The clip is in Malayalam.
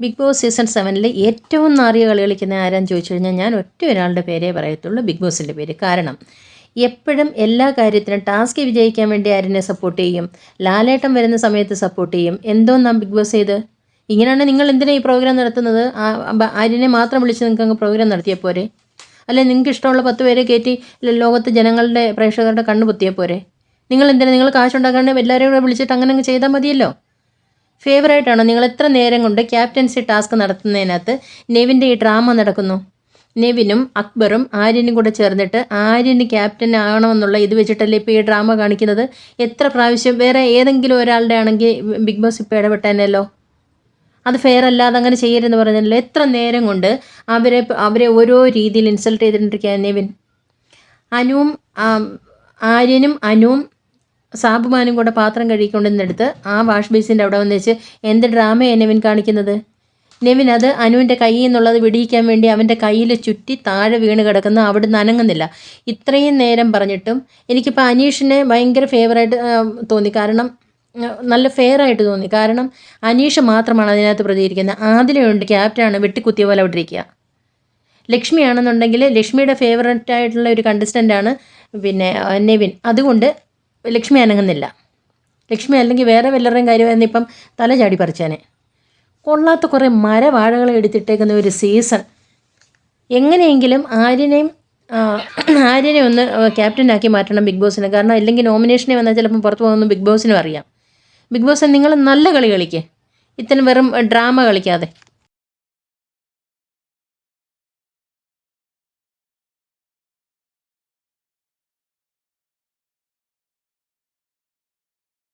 ബിഗ് ബോസ് സീസൺ സെവനിൽ ഏറ്റവും നാറിയ കളി കളിക്കുന്ന ആരാന്ന് ചോദിച്ചു കഴിഞ്ഞാൽ ഞാൻ ഒറ്റ ഒരാളുടെ പേരേ പറയത്തുള്ളൂ ബിഗ് ബോസിന്റെ പേര്. കാരണം എപ്പോഴും എല്ലാ കാര്യത്തിനും ടാസ്ക് വിജയിക്കാൻ വേണ്ടി ആരിനെ സപ്പോർട്ട് ചെയ്യും? ലാലേട്ടം വരുന്ന സമയത്ത് സപ്പോർട്ട് ചെയ്യും. എന്തോ നാം ബിഗ് ബോസ് ചെയ്ത്? ഇങ്ങനെയാണ് നിങ്ങൾ എന്തിനാണ് ഈ പ്രോഗ്രാം നടത്തുന്നത്? ആ- ബ- ആര്യനെ മാത്രം വിളിച്ച് നിങ്ങൾക്ക് അങ്ങ് പ്രോഗ്രാം നടത്തിയാൽ പോരെ? അല്ലെ നിങ്ങൾക്ക് ഇഷ്ടമുള്ള പത്ത് പേരെ കയറ്റി ലോകത്ത് ജനങ്ങളുടെ പ്രേക്ഷകരുടെ കണ്ണ് പൊത്തിയാൽ പോരെ? നിങ്ങൾ എന്തിനാണ് നിങ്ങൾ കാശുണ്ടാക്കാണ്ട് എല്ലാവരെയും കൂടെ വിളിച്ചിട്ട് അങ്ങനെ അങ്ങ് ചെയ്താൽ മതിയല്ലോ? ഫേവറായിട്ടാണോ നിങ്ങൾ എത്ര നേരം കൊണ്ട് ക്യാപ്റ്റൻസി ടാസ്ക് നടത്തുന്നതിനകത്ത് നെവിന്റെ ഈ ഡ്രാമ നടക്കുന്നു? നെവിനും അക്ബറും ആര്യനും കൂടെ ചേർന്നിട്ട് ആര്യന് ക്യാപ്റ്റൻ ആകണമെന്നുള്ള ഇത് വെച്ചിട്ടല്ലേ ഇപ്പോൾ ഈ ഡ്രാമ കാണിക്കുന്നത്? എത്ര പ്രാവശ്യം? വേറെ ഏതെങ്കിലും ഒരാളുടെ ആണെങ്കിൽ ബിഗ് ബോസ് ഇപ്പോൾ ഇടപെട്ടാനല്ലോ അത് ഫെയർ അല്ലാതെ അങ്ങനെ ചെയ്യരുതെന്ന് പറഞ്ഞല്ലോ എത്ര നേരം കൊണ്ട് അവരെ അവരെ ഓരോ രീതിയിൽ ഇൻസൾട്ട് ചെയ്തിട്ടിരിക്കുക നെവിൻ. അനുവും ആര്യനും അനുവും സാബുമാനും കൂടെ പാത്രം കഴുകിക്കൊണ്ടിരുന്നെടുത്ത് ആ വാഷ് ബേസിന്റെ അവിടെ വന്ന് വെച്ച് എന്ത് ഡ്രാമയാണ് നെവിൻ കാണിക്കുന്നത്? നെവിൻ അത് അനുവിന്റെ കയ്യിൽ നിന്നുള്ളത് വിടിയിക്കാൻ വേണ്ടി അവന്റെ കയ്യിൽ ചുറ്റി താഴെ വീണ് കിടക്കുന്ന അവിടെ അനങ്ങുന്നില്ല. ഇത്രയും നേരം പറഞ്ഞിട്ടും എനിക്കിപ്പോൾ അനീഷിനെ ഭയങ്കര ഫേവറായിട്ട് തോന്നി. കാരണം നല്ല ഫെയർ ആയിട്ട് തോന്നി. കാരണം അനീഷ് മാത്രമാണ് അതിനകത്ത് പ്രതികരിക്കുന്നത്. ആദിലുണ്ട് ക്യാപ്റ്റനാണ് വെട്ടിക്കുത്തിയ പോലെ അവിടെ ഇരിക്കുക. ലക്ഷ്മിയാണെന്നുണ്ടെങ്കിൽ ലക്ഷ്മിയുടെ ഫേവററ്റ് ആയിട്ടുള്ള ഒരു കണ്ടസ്റ്റന്റാണ് പിന്നെ നെവിൻ. അതുകൊണ്ട് ലക്ഷ്മി അനങ്ങുന്നില്ല. ലക്ഷ്മി അല്ലെങ്കിൽ വേറെ വല്ലവരുടെയും കാര്യമായിരുന്നു ഇപ്പം തല ചാടി പറിച്ചാനെ. കൊള്ളാത്ത കുറേ മരവാഴകൾ എടുത്തിട്ടേക്കുന്ന ഒരു സീസൺ എങ്ങനെയെങ്കിലും ആര്യനെയും ആര്യനെ ഒന്ന് ക്യാപ്റ്റനാക്കി മാറ്റണം ബിഗ് ബോസിന്. കാരണം അല്ലെങ്കിൽ നോമിനേഷനെ വന്നാൽ ചിലപ്പം പുറത്ത് പോകുന്നു ബിഗ് ബോസിനും അറിയാം. ബിഗ് ബോസ് നിങ്ങൾ നല്ല കളി കളിക്കേ. ഇത്തരം വെറും ഡ്രാമ കളിക്കാതെ.